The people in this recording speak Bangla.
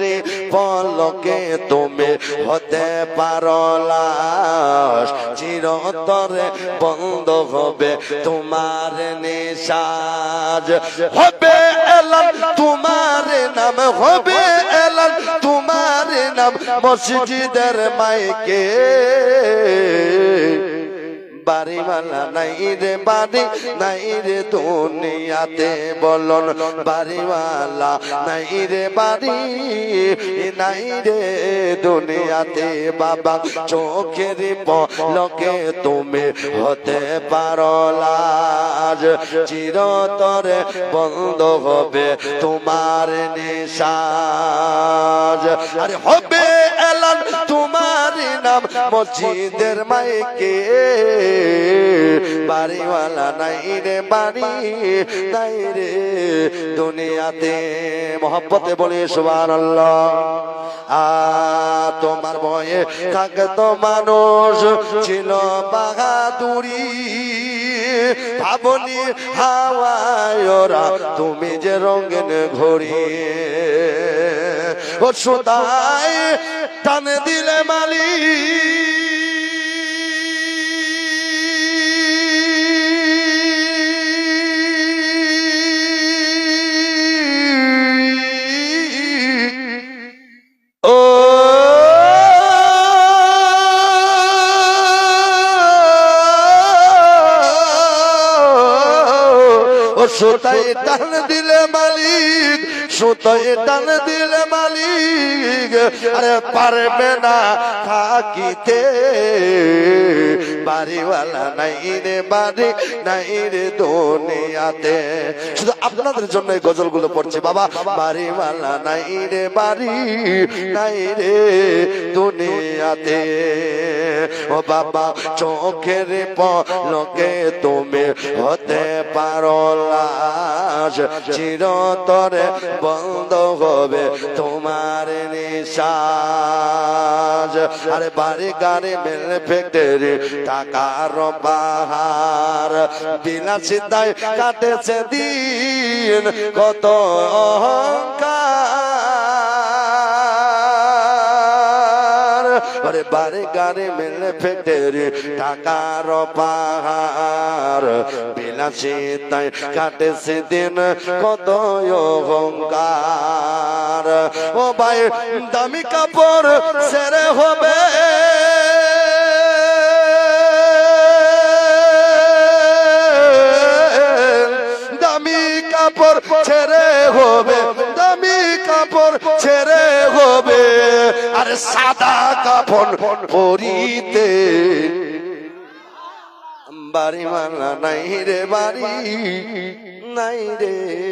চোখেরই পলকে তুমি হতে পারো লাশ। চিরতরে বন্ধ হবে তোমার নিশাজ। হবে এলান, তোমার নাম হবে এলান, তোমার নাম মসজিদের মাইকে। বাড়িওয়ালা নাই রে বাড়ি নাই রে দুনিয়াতে বলন বাড়িওয়ালা নাই রে বাড়ি নাই রে দুনিয়াতে বাবা, চোখের পলকে তুমি হতে পারো লাজ। চিরতরে বন্ধ হবে তোমার নিশাজ। আরে হবে এলান তোমার নাম মসজিদের মাইকে। বাড়িওয়ালা নাই রে বাড়ি, নাই রে দুনিয়াতে। মহব্বতে বলি সুবান আ, তোমার বয়ে থাকতো মানুষ, ছিল বাহাদুরি। ভাবনি হাওয়ায় ওরা তুমি যে রঙেন ঘড়ি। ও সুতায় টান দিলে মালি সুতাই টান দিলে মালিক। শুধু আপনাদের জন্য এই গজলগুলো পড়ছে, বাবা। বাড়িওয়ালা নাই রে বাড়ি, নাই রে দুনিয়াতে। ও বাবা, চোখের পলকে তুমি হতে পারো চিরতরে বন্ধ হবে, তোমার নিশাজ। আরে বাড়ি গাড়ি মেল ফেক্টরি টাকার বাহার চিন্তায় কাটেছে দিন, কত অহংকার। আরে বারে গারে মেলে ফেটেরি টাকার পাহাড়। বিলাসিতায় কাটেছে দিন কত অহংকার। ও ভাই, দামি কাপড় সেরে হবে। ছেড়ে হবে, দামি কাপড় ছেড়ে সাদা কাপড় পরিতে। বাড়ি মানা নাই রে বাড়ি নাই রে।